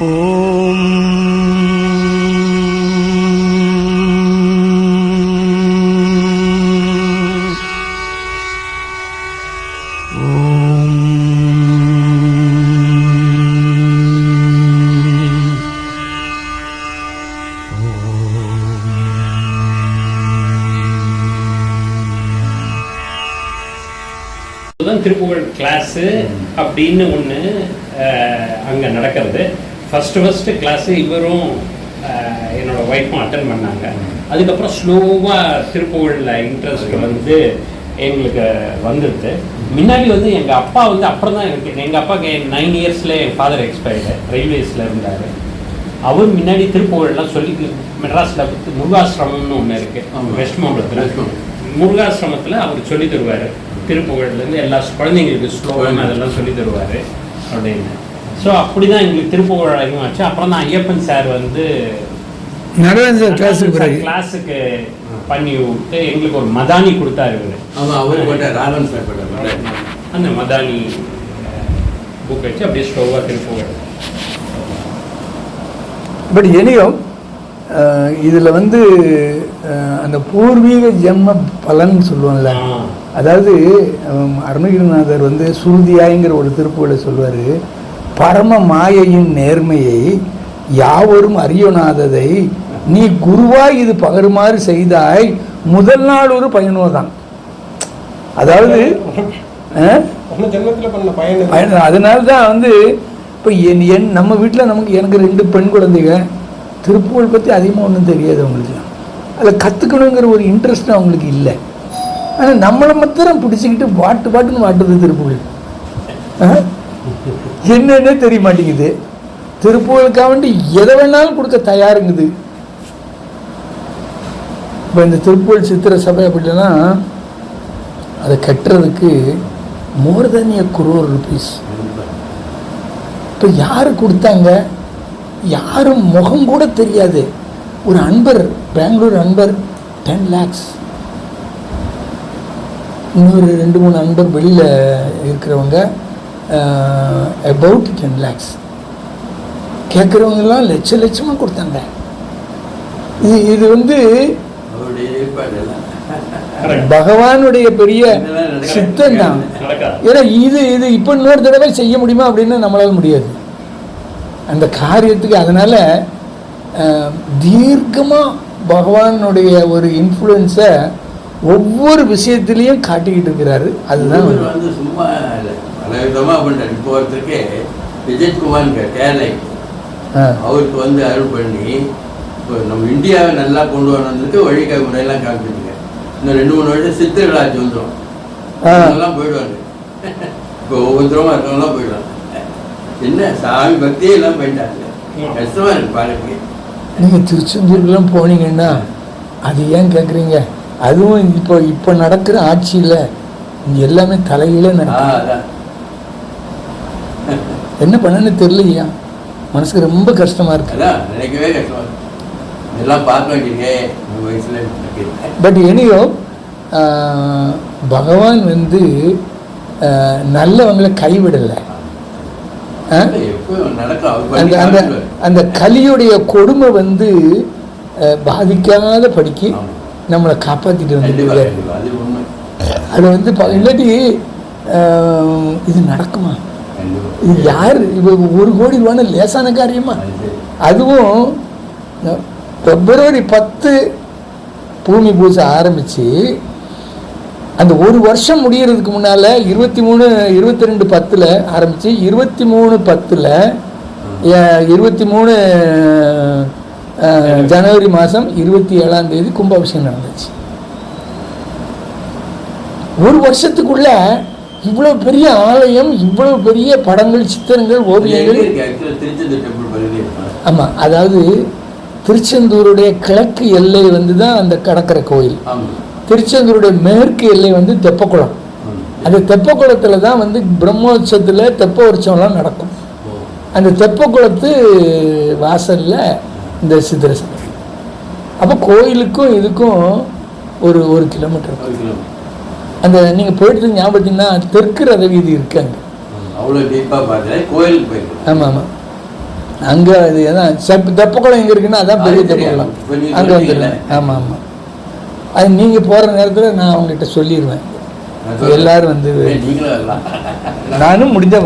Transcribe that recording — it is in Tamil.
ஓம். திருப்புகழ் கிளாஸு அப்படின்னு ஒன்று அங்கே நடக்கிறது. ஃபஸ்ட்டு ஃபஸ்ட்டு கிளாஸு இவரும் அஹ், என்னோட ஒய்ஃபும் அட்டன் பண்ணாங்க. அதுக்கப்புறம் ஸ்லோவாக திருப்புகழில் இன்ட்ரெஸ்ட் வந்து எங்களுக்கு வந்துடுது முன்னாடி வந்து எங்கள் அப்பா வந்து அப்புறம் தான் எனக்கு எங்கள் அப்பாவுக்கு நைன் இயர்ஸில் என் ஃபாதர் எக்ஸ்பயர்டு ரயில்வேஸில் இருந்தார். அவர் முன்னாடி திருப்புகழ்லாம் சொல்லி மெட்ராஸில் வந்து முருகாசிரமம்னு ஒன்று இருக்குது. வெஸ்ட் மாவட்டத்தில். முருகாசிரமத்தில் அவர் சொல்லி தருவார். திருப்புகழ்லேருந்து எல்லா குழந்தைங்களுக்கு ஸ்லோகம் அதெல்லாம் சொல்லி தருவார் அப்படின்னு. ஸோ அப்படி தான் எங்களுக்கு திருப்புகழ் அதிகமாச்சு அப்புறம் தான் ஐயப்பன் சார் வந்து நடராஜன் சார் கிளாஸுக்கு பிறகு. கிளாஸுக்கு பண்ணி விட்டு எங்களுக்கு ஒரு மதானி கொடுத்தாரு இவர். ஆமா அவர் போட்டார். ராகவன் சார் போட்டார். அந்த மதானி புக் வச்சு அப்படியே ஸ்லோவாக திருப்புகழ் பட் எனியும் இதில் வந்து அந்த பூர்வீக ஜென்ம பலன் சொல்லுவாங்கல்ல. ஆ. அதாவது அருணகிரிநாதர் வந்து சுருதியாய்ங்கிற ஒரு திருப்புகளை சொல்லுவார். பரம மாயையின் நேர்மையை யாவரும் அறியொணாததை நீ குருவாய் இது பகருமாறு செய்தாய். முதல் நாள் ஒரு பயனோதான் அதாவது பயன். பயன் அதனால தான் வந்து இப்போ என் என் நம்ம வீட்டில் நமக்கு எனக்கு ரெண்டு பெண் குழந்தைங்க. திருப்புகழ் பற்றி அதிகமாக ஒன்றும் தெரியாது அவங்களுக்கு. அதில் கற்றுக்கணுங்கிற ஒரு இன்ட்ரெஸ்ட் அவங்களுக்கு இல்லை. ஆனால் நம்மளை மாத்திரம் பிடிச்சிக்கிட்டு பாட்டு பாட்டுன்னு வாட்டுது திருப்புகழ். ஆ? என்னன்னே தெரிய மாட்டேங்குது. திருப்புகழுக்காக வேண்டி எதை வேணாலும் கொடுக்க தயாருங்குது. இப்போ இந்த திருப்புகழ் சித்திர சபை அப்படின்னா அதை கட்டுறதுக்கு மோர் தென் ஏ குரோர் ருபீஸ் இப்போ யார் கொடுத்தாங்க? யாரும் முகம் கூட தெரியாது. ஒரு அன்பர் பெங்களூர் அன்பர் டென் லேக்ஸ் இன்னொரு ரெண்டு மூணு அன்பர் வெளியில் இருக்கிறவங்க அபவுட் டென் லேக்ஸ் கேட்குறவங்கெல்லாம் லட்ச லட்சமாக கொடுத்தாங்க. இது இது வந்து பகவானுடைய பெரிய சித்தம் தான் ஏன்னா இது இது இப்போ இன்னொரு தடவை செய்ய முடியுமா அப்படின்னு நம்மளால முடியாது. அந்த காரியத்துக்கு அதனால தீர்க்கமாக தீர்க்கமா பகவானுடைய ஒரு இன்ஃப்ளூயன்ஸை ஒவ்வொரு விஷயத்திலையும் காட்டிக்கிட்டு இருக்கிறாரு. அதுதான் வந்து சும்மா இல்லை பல விதமா பண்றாரு இப்போ ஒருத்தருக்கு விஜயகுமார் கேரளை. அவருக்கு வந்து அருள் பண்ணி இப்போ நம்ம இந்தியாவை நல்லா கொண்டு வரணுன்றதுக்கு வழிகை முறையெல்லாம் காமிச்சிருங்க இன்னும் ரெண்டு மூணு வருஷம் சித்திரலாட்சி வந்துடும். எல்லாம் போயிடுவாங்க இப்போ ஒவ்வொருத்தரமா இருக்கவங்களாம் போயிடுவாங்க. என்ன சாமி பக்தியே எல்லாம் போயிட்டாங்க கஷ்டமா இருக்கு பாருங்க. நீங்கள் திருச்செந்தூர்லாம் போனீங்கன்னா அது ஏன் கேட்குறீங்க அதுவும் இப்போ இப்போ நடக்கிற ஆட்சியில் எல்லாமே தலையில அதான். என்ன பண்ணன்னு தெரியலையா மனசுக்கு ரொம்ப கஷ்டமா இருக்கு. பட் எனியோ பகவான் வந்து நல்லவங்களை கைவிடலை அந்த அந்த. அந்த கலியுடைய கொடுமை வந்து பாதிக்காத படிக்கு. நம்மளை காப்பாத்திட்டு கண்டிப்பா, வந்துட்டு. அது வந்து இல்லாட்டி இது நடக்குமா. இது யார்? இப்போ ஒரு கோடி ரூபான்னு லேசான காரியமா? அதுவும் பிப்ரவரி பத்து பூமி பூஜை ஆரம்பித்து அந்த ஒரு வருஷம் முடிகிறதுக்கு முன்னால் இருபத்தி மூணு இருபத்தி ரெண்டு பத்தில் ஆரம்பித்து இருபத்தி மூணு பத்தில் இருபத்தி மூணு ஜனவரி மாதம் இருபத்தி ஏழாம் தேதி கும்பாபிஷேகம் நடந்துச்சு. ஒரு வருஷத்துக்குள்ளே இவ்வளோ பெரிய ஆலயம் இவ்வளோ பெரிய படங்கள் சித்திரங்கள் ஓவியங்கள்? ஆமாம் அதாவது திருச்செந்தூருடைய கிழக்கு எல்லை வந்து தான் அந்த கடற்கரை கோயில். திருச்செந்தூருடைய மேற்கு எல்லை வந்து தெப்பக்குளம். அந்த தெப்பக்குளத்தில் தான் வந்து பிரம்மோற்சவத்தில் தெப்ப உற்சவம்லாம் நடக்கும். அந்த தெப்பக்குளத்து வாசலில் இந்த சித்திரை சபை அப்போ கோயிலுக்கும் இதுக்கும் ஒரு. ஒரு கிலோமீட்டர். அந்த நீங்கள் போயிட்டு ஞாபகத்தீங்கன்னா தெற்கு ரத வீதி இருக்கு அங்கே. ஆமா. அவ்வளவு டீப்பா பார்த்தேன் கோயிலுக்கு போயிருக்கேன் ஆமாம் ஆமாம் அங்கே அது அதான் செப் தெப்பக்குளம் எங்கே இருக்குன்னா அதான் பெரிய. தெப்பக்குளம். அங்கே. வந்துடுவேன். ஆமாம் ஆமாம் அது நீங்கள் போகிற நேரத்தில் நான் அவங்ககிட்ட சொல்லிடுவேன் எல்லாரும் வந்து நானும் முடிஞ்ச